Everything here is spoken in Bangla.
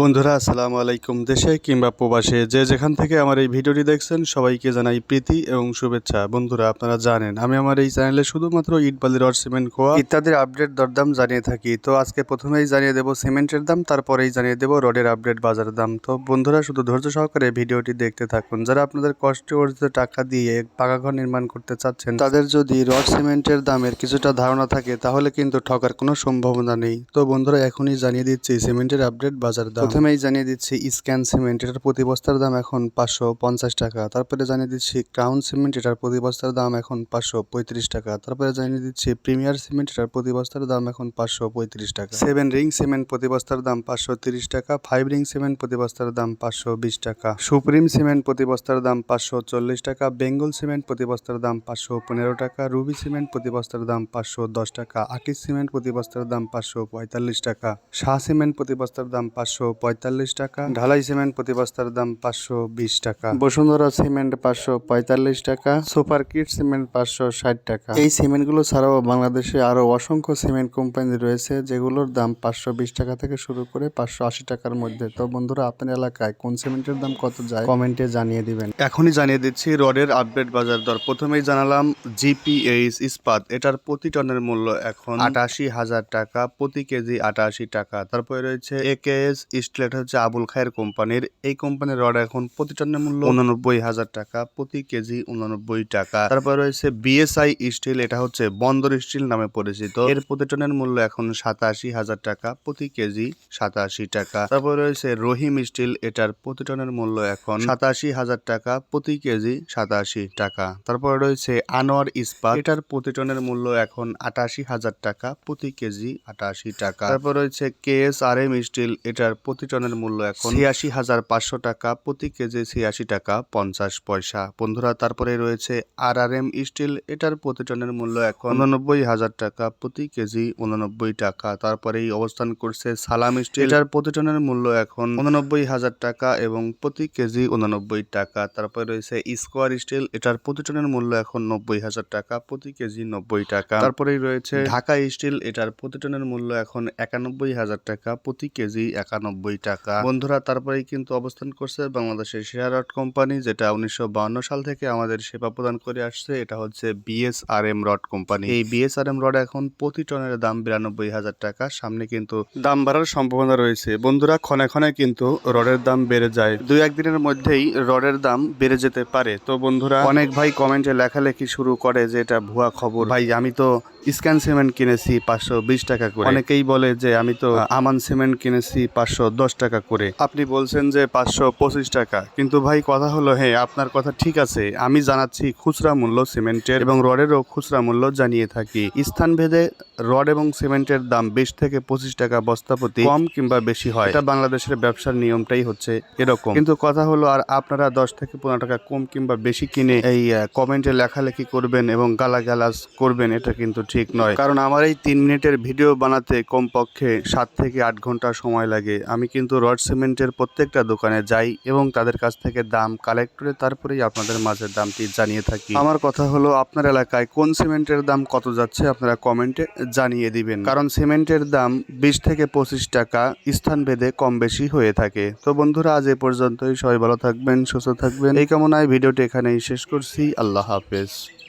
বন্ধুরা, আসসালামু আলাইকুম দেশে কিংবা প্রবাসে। যে যেখান থেকে আমার এই ভিডিওটি দেখছেন, সবাইকে জানাই প্রীতি এবং শুভেচ্ছা। বন্ধুরা, আপনারা জানেন, আমি আমার এই চ্যানেলে শুধুমাত্র ইট, বালি, রড, সিমেন্ট, খোয়া ইত্যাদির আপডেট, দরদাম জানিয়ে থাকি। তো আজকে প্রথমেই জানিয়ে দেবো সিমেন্টের দাম, তারপরেই জানিয়ে দেবো রডের আপডেট, বাজার দাম। তো বন্ধুরা, শুধু ধৈর্য সহকারে ভিডিওটি দেখতে থাকুন। যারা আপনাদের কষ্ট অর্জিত টাকা দিয়ে পাকা ঘর নির্মাণ করতে চাচ্ছেন, তাদের যদি রড, সিমেন্টের দামের কিছুটা ধারণা থাকে, তাহলে কিন্তু ঠকার কোনো সম্ভাবনা নেই। তো বন্ধুরা, এখনই জানিয়ে দিচ্ছি সিমেন্টের আপডেট, বাজার দাম। প্রথমেই জানিয়ে দিচ্ছি স্ক্যান সিমেন্ট এটার প্রতি বস্তার দাম এখন পাঁচশো পঞ্চাশ টাকা তারপরে জানিয়ে দিচ্ছি ক্রাউন সিমেন্ট এটার প্রতি বস্তার দাম এখন পাঁচশো পঁয়ত্রিশ টাকা তারপরে জানিয়ে দিচ্ছি প্রিমিয়ার সিমেন্ট এটার প্রতি বস্তার দাম এখন পাঁচশো পঁয়ত্রিশ টাকা সেভেন রিং সিমেন্ট প্রতি বস্তার দাম পাঁচশো তিরিশ টাকা ফাইভ রিং সিমেন্ট প্রতি বস্তার দাম পাঁচশো বিশ টাকা সুপ্রিম সিমেন্ট প্রতি বস্তার দাম পাঁচশো চল্লিশ টাকা বেঙ্গল সিমেন্ট প্রতি বস্তার দাম পাঁচশো পনেরো টাকা রুবি সিমেন্ট প্রতি বস্তার দাম পাঁচশো দশ টাকা আকিস সিমেন্ট প্রতি বস্তার দাম পাঁচশো পঁয়তাল্লিশ টাকা শাহ সিমেন্ট প্রতি বস্তার দাম পাঁচশো পঁয়তাল্লিশ টাকা। ঢালাই সিমেন্ট প্রতি বস্তার দাম পাঁচশো বিশ টাকা। বসুন্ধরা সিমেন্ট পাঁচশো পঁয়তাল্লিশ টাকা। সুপার কিট সিমেন্ট পাঁচশো ষাট টাকা। এই সিমেন্টগুলো ছাড়াও বাংলাদেশে আরও অসংখ্য সিমেন্ট কোম্পানি রয়েছে, যেগুলোর দাম পাঁচশো বিশ টাকা থেকে শুরু করে পাঁচশো আশি টাকার মধ্যে। তো বন্ধুরা, আপনার এলাকায় কোন সিমেন্টের দাম কত যায়? কমেন্টে জানিয়ে দিবেন। এখনই জানিয়ে দিচ্ছি রডের আপডেট বাজার দর। প্রথমেই জানালাম জিপিএইচ ইস্পাত, এটার প্রতি টনের মূল্য এখন আটাশি হাজার টাকা, প্রতি কেজি আটাশি টাকা। তারপরে রয়েছে একেএস স্ট্লেট হচ্ছে আবুল খায়ের কোম্পানির। এই কোম্পানির রড এখন প্রতি টনের মূল্য উননব্বই হাজার টাকা, প্রতি কেজি উননব্বই টাকা। তারপর রয়েছে বিএসআই স্টিল এটা হচ্ছে বন্দর স্টিল নামে পরিচিত। এর প্রতি টনের মূল্য এখন সাতাশি হাজার টাকা, প্রতি কেজি সাতাশি টাকা। তারপর রয়েছে রহিম স্টিল এটার প্রতি টনের মূল্য এখন সাতাশি হাজার টাকা, প্রতি কেজি সাতাশি টাকা। তারপর রয়েছে আনোয়ার ইস্পাত, এটার প্রতি টনের মূল্য এখন আটাশি হাজার টাকা, প্রতি কেজি আটাশি টাকা। তারপর রয়েছে K S R M steel এটার প্রতি টনের মূল্য এখন ছিয়াশি হাজার পাঁচশো টাকা প্রতি কেজি ছিয়াশি টাকা পঞ্চাশ পয়সা। বন্ধুরা তারপরে রয়েছে আর আর এম স্টিল এটার প্রতি টনের মূল্য এখন উননব্বই হাজার টাকা প্রতি কেজি উননব্বই টাকা। তারপরেই অবস্থান করছে সালাম স্টিল এটার প্রতি টনের মূল্য এখন উননব্বই হাজার টাকা এবং প্রতি কেজি উননব্বই টাকা। তারপরে রয়েছে স্কোয়ার স্টিল এটার প্রতি টনের মূল্য এখন নব্বই হাজার টাকা প্রতি কেজি নব্বই টাকা। তারপরেই রয়েছে ঢাকা স্টিল এটার প্রতি টনের মূল্য এখন একানব্বই হাজার টাকা প্রতি কেজি একানব্বই টাকা। বন্ধুরা, তারপরেই কিন্তু অবস্থান করছে বাংলাদেশের শেয়ার রড কোম্পানি, যেটা উনিশশো সাল থেকে আমাদের সেবা প্রদান করে আসছে। এটা হচ্ছে বিএসআরএম রড কোম্পানি। এই বিএসআরএম রড এখন প্রতি টনের দাম বিরানব্বই হাজার টাকা। সামনে কিন্তু দাম বাড়ার সম্ভাবনা রয়েছে। বন্ধুরা, ক্ষণে ক্ষণে কিন্তু রডের দাম বেড়ে যায়। দুই একদিনের মধ্যেই রডের দাম বেড়ে যেতে পারে। তো বন্ধুরা, অনেক ভাই কমেন্টে লেখালেখি শুরু করে যে এটা ভুয়া খবর। ভাই, আমি তো স্ক্যান সিমেন্ট কিনেছি পাঁচশো বিশ টাকা করে। অনেকেই বলে যে আমি তো আমান সিমেন্ট কিনেছি পাঁচশো দশ টাকা করে। আপনি বলছেন যে পাঁচশো পঁচিশ টাকা কিন্তু ভাই কথা হলো হ্যাঁ আপনার কথা ঠিক আছে আমি জানাচ্ছি খুচরা মূল্য সিমেন্টের এবং রডেরও খুচরা মূল্য জানিয়ে থাকি। স্থান ভেদে রড এবং সিমেন্টের দাম বিশ থেকে পঁচিশ টাকা বস্তা প্রতি কম কিংবা বেশি হয়। এটা বাংলাদেশের ব্যবসার নিয়মটাই হচ্ছে এরকম। কিন্তু কথা হলো আর আপনারা দশ থেকে পনেরো টাকা কম কিংবা বেশি কিনে এই কমেন্টে লেখালেখি করবেন এবং গালাগালাজ করবেন এটা কিন্তু ঠিক নয়। কারণ আমার এই তিন মিনিটের ভিডিও বানাতে কমপক্ষে সাত থেকে আট ঘণ্টা সময় লাগে। আমি কিন্তু রড সিমেন্টের প্রত্যেকটা দোকানে যাই এবং তাদের কাছ থেকে দাম কালেক্ট করে তারপরেই আপনাদের মাঝে দামটি জানিয়ে থাকি। আমার কথা হলো, আপনার এলাকায় কোন সিমেন্টের দাম কত যাচ্ছে আপনারা কমেন্টে জানিয়ে দিবেন। কারণ সিমেন্টের দাম বিশ থেকে পঁচিশ টাকা স্থান ভেদে কম বেশি হয়ে থাকে। তো বন্ধুরা, আজ এ পর্যন্তই। সবাই ভালো থাকবেন, সুস্থ থাকবেন। এই কামনায় ভিডিওটি এখানেই শেষ করছি। আল্লাহ হাফেজ।